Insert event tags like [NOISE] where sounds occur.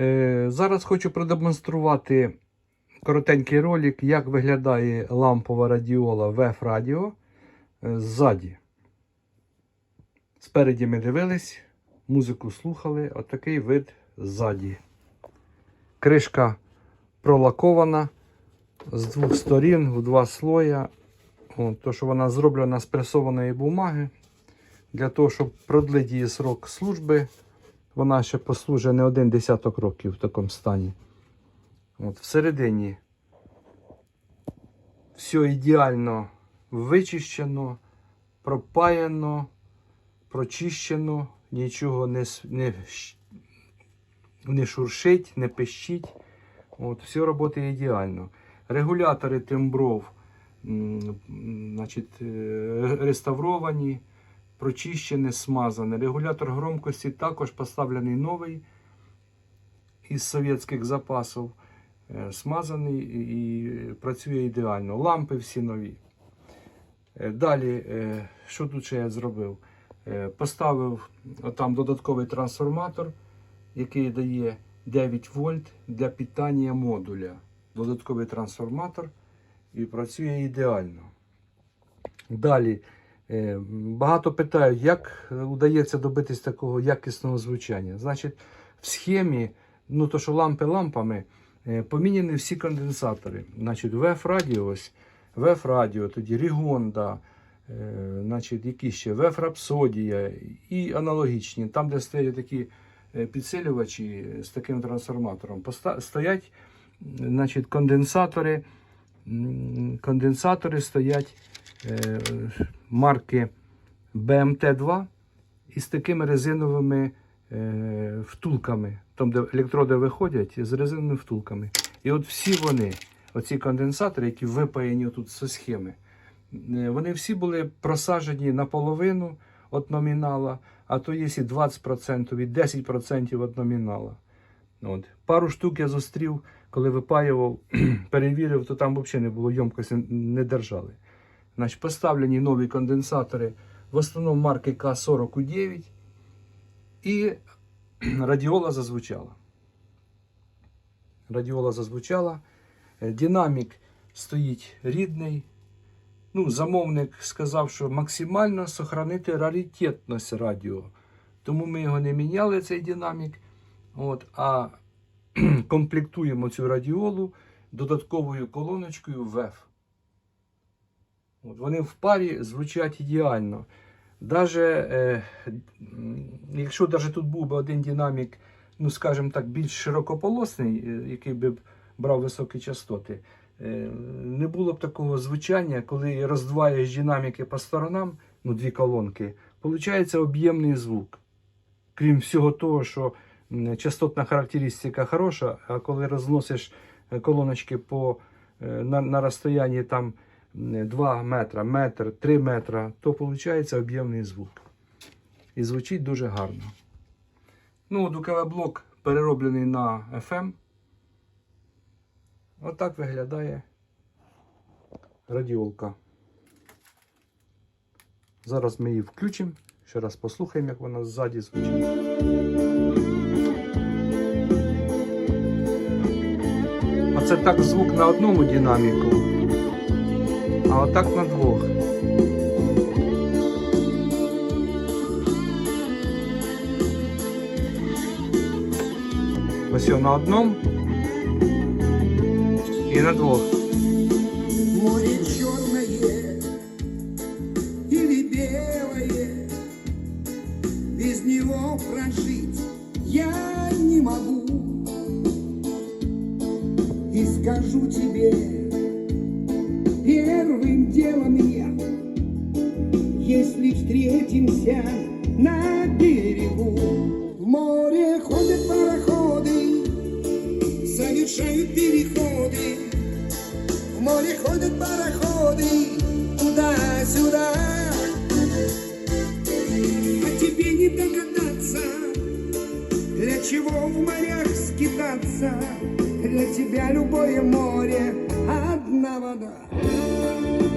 Е, Зараз хочу продемонструвати коротенький ролик, як виглядає лампова радіола VF Radio е, ззаді. Спереді ми дивились, музику слухали, отакий вид ззаді. Кришка пролакована з двох сторін в два слоя. То, що вона зроблена з пресованої бумаги. Для того, щоб продлити її срок служби, вона ще послужить не один десяток років в такому стані. От, всередині все ідеально вичищено, пропаяно, прочищено, нічого не, не, не шуршить, не пищить. От, все працює ідеально. Регулятори м, значить, е, реставровані, прочищене, смазане. Регулятор громкості також поставлений новий із совєтських запасів. Е, Смазаний і працює ідеально. Лампи всі нові. Е, Далі, е, що тут ще я зробив? Поставив там додатковий трансформатор, який дає 9 вольт для питання модуля. Додатковий трансформатор і працює ідеально. Далі. Е, Багато питають, як вдається добитись такого якісного звучання. Значить, в схемі, ну то що лампи лампами, е, поміняні всі конденсатори. Значить, VF Radio, ось, VF Radio, тоді Rigonda, е, значить, які ще VF Rhapsodia і аналогічні. Там, де стоять такі підсилювачі з таким трансформатором, стоять значить, конденсатори. Конденсатори стоять марки BMT2 із такими резиновими е, втулками, там, де електроди виходять, з резиновими втулками. І от всі вони, оці конденсатори, які випаяні тут зі схеми, е, вони всі були просаджені наполовину від номінала, а то є і 20%, і 10% від номінала. От. Пару штук я зустрів, коли випаював, [CLEARS THROAT] перевірив, то там взагалі не було ємкості, не держали. Значить, поставлені нові конденсатори, в основному марки К49, і [CLEARS THROAT] радіола зазвучала. Радіола зазвучала. Е, Динамік стоїть рідний. Ну, замовник сказав, що максимально сохранити раритетність радіо. Тому ми його не міняли, цей динамік. От, а [CLEARS THROAT] комплектуємо цю радіолу додатковою колоночкою VEF. От, вони в парі звучать ідеально. Даже, е, якщо даже тут був би один динамік, ну скажімо так, більш широкополосний, е, який би брав високі частоти, е, не було б такого звучання, коли роздваєш динаміки по сторонам, ну дві колонки, виходить об'ємний звук. Крім всього того, що частотна характеристика хороша, а коли розносиш е, колоночки по, е, на, на розстоянні там 2 метра, метр, 3 метра, то виходить об'ємний звук. І звучить дуже гарно. Ну, от УКВ-блок перероблений на FM. Отак виглядає радіолка. Зараз ми її включимо. Ще раз послухаємо, як вона ззаді звучить. Оце так звук на одному динаміку, а отак на двох. Його на одному і на двох. Море черное или белое, без него прожить я не могу. И скажу тебе, делом я, если встретимся на берегу, в море ходят пароходы, совершают переходы. В море ходят пароходы туда-сюда. А тебе не догадаться, для чего в морях скитаться. Для тебя любое море одна вода.